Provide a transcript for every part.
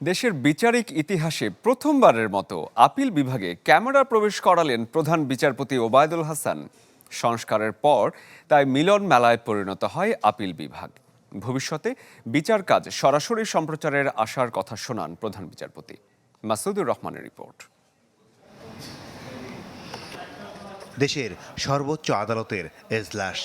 দেশের বিচারিক ইতিহাসে প্রথমবারের মতো আপিল বিভাগে ক্যামেরা প্রবেশ করালেন প্রধান বিচারপতি ওবায়দুল হাসান। সংস্কারের পর তাই মিলন মেলায় পরিণত হয় আপিল বিভাগ। ভবিষ্যতে বিচার কাজ সরাসরি সম্প্রচারের আশার কথা শোনান প্রধান বিচারপতি। মাসুদুর রহমানের রিপোর্ট। দেশের সর্বোচ্চ আদালতের এজলাস।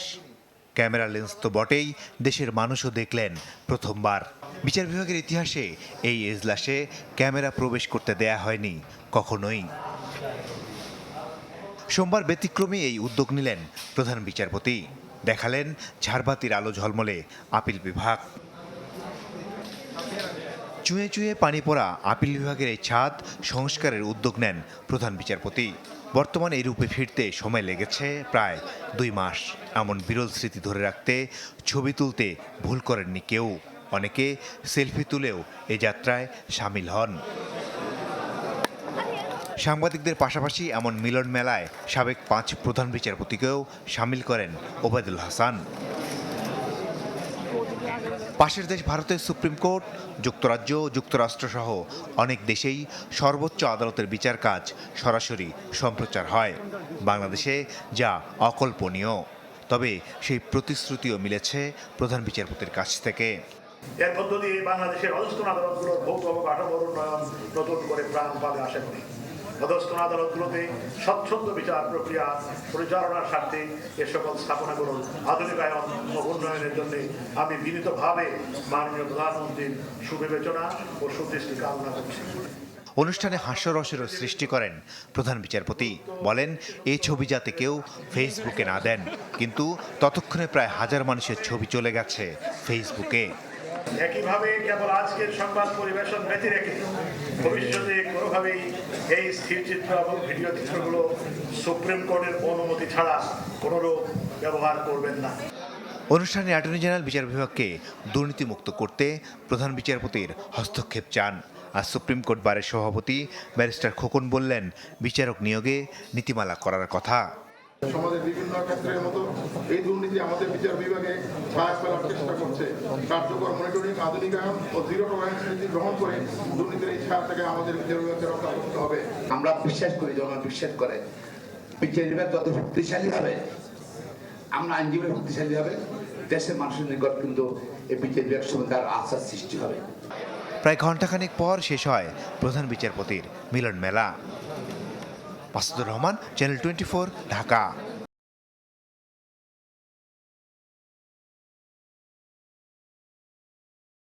ক্যামেরা লেন্স তো বটেই, দেশের মানুষও দেখলেন প্রথমবার। বিচার বিভাগের ইতিহাসে এই এজলাসে ক্যামেরা প্রবেশ করতে দেয়া হয়নি, কখনোই। সোমবার ব্যতিক্রমী এই উদ্যোগ নিলেন প্রধান বিচারপতি। দেখালেন ঝাড়বাতির আলো ঝলমলে আপিল বিভাগ। চুয়ে চুয়ে পানি পড়া আপিল বিভাগের এই ছাদ সংস্কারের উদ্যোগ নেন প্রধান বিচারপতি। বর্তমানে এই রূপে ফিরতে সময় লেগেছে প্রায় দুই মাস। এমন বিরল স্মৃতি ধরে রাখতে, ছবি তুলতে ভুল করেননি কেউ। অনেকে সেলফি তুলেও এ যাত্রায় সামিল হন। সাংবাদিকদের পাশাপাশি এমন মিলন মেলায় সাবেক পাঁচ প্রধান বিচারপতিকেও সামিল করেন ওবায়দুল হাসান। পাশের দেশ ভারতের সুপ্রিম কোর্ট, যুক্তরাজ্য, যুক্তরাষ্ট্রসহ অনেক দেশেই সর্বোচ্চ আদালতের বিচার কাজ সরাসরি সম্প্রচার হয়। বাংলাদেশে যা অকল্পনীয়। তবে সেই প্রতিশ্রুতিও মিলেছে প্রধান বিচারপতির কাছ থেকে। এর মধ্য দিয়ে বাংলাদেশের অধস্তন আদালতগুলোর ভৌত অবকাঠামোর উন্নয়ন নতুন করে প্রাণ পাবে আশা করি অধস্তন আদালতগুলোতে স্বচ্ছন্দ বিচার প্রক্রিয়া পরিচালনার স্বার্থে এ সকল স্থাপনাগুলোর আধুনিকায়ন ও উন্নয়নের জন্য আমি বিনীতভাবে মাননীয় প্রধানমন্ত্রীর সুবিবেচনা ও সুদৃষ্টি কামনা করছি। অনুষ্ঠানে হাস্যরসেরও সৃষ্টি করেন প্রধান বিচারপতি। বলেন এই ছবি যাতে কেউ ফেসবুকে না দেন কিন্তু ততক্ষণে প্রায় হাজার মানুষের ছবি চলে গেছে ফেসবুকে। একইভাবে কেবল আজকের সংবাদ পরিবেশন ব্যতি রেখে ভবিষ্যতে কোনোভাবেই এই স্থিরচিত্র এবং ভিডিও চিত্রগুলো সুপ্রিম কোর্টের অনুমতি ছাড়া কোনোরূপ ব্যবহার করবেন না। অনুষ্ঠানে অ্যাটর্নি জেনারেল, বিচার বিভাগকে দুর্নীতিমুক্ত করতে প্রধান বিচারপতির হস্তক্ষেপ চান। আর সুপ্রিম কোর্ট বারের সভাপতি ব্যারিস্টার খোকন বললেন, বিচারক নিয়োগে নীতিমালা করার কথা। সমাজের বিভিন্ন ক্ষেত্রের মতো এই দুর্নীতি আমাদের বিচার বিভাগে ছায়া ফেলার চেষ্টা করছে। কার্যকর মনিটরিং আধুনিকায়ন ও জিরো টলারেন্স নীতি গ্রহণ করে দুর্নীতির এই ছায়া থেকে আমাদের বিচার বিভাগকে রক্ষা করতে হবে। আমরা বিশ্বাস করি জনগণ বিশ্বাস করে। বিচার বিভাগ যত শক্তিশালী হবে আমরা আইনজীবী শক্তিশালী হবে দেশের মানুষের নিকট কিন্তু এই বিচার বিভাগ সম্বন্ধে আর আস্থার সৃষ্টি হবে। প্রায় ঘণ্টাখানেক পর শেষ হয় প্রধান বিচারপতির মিলন মেলা। Masudur Rahman channel twenty Dhaka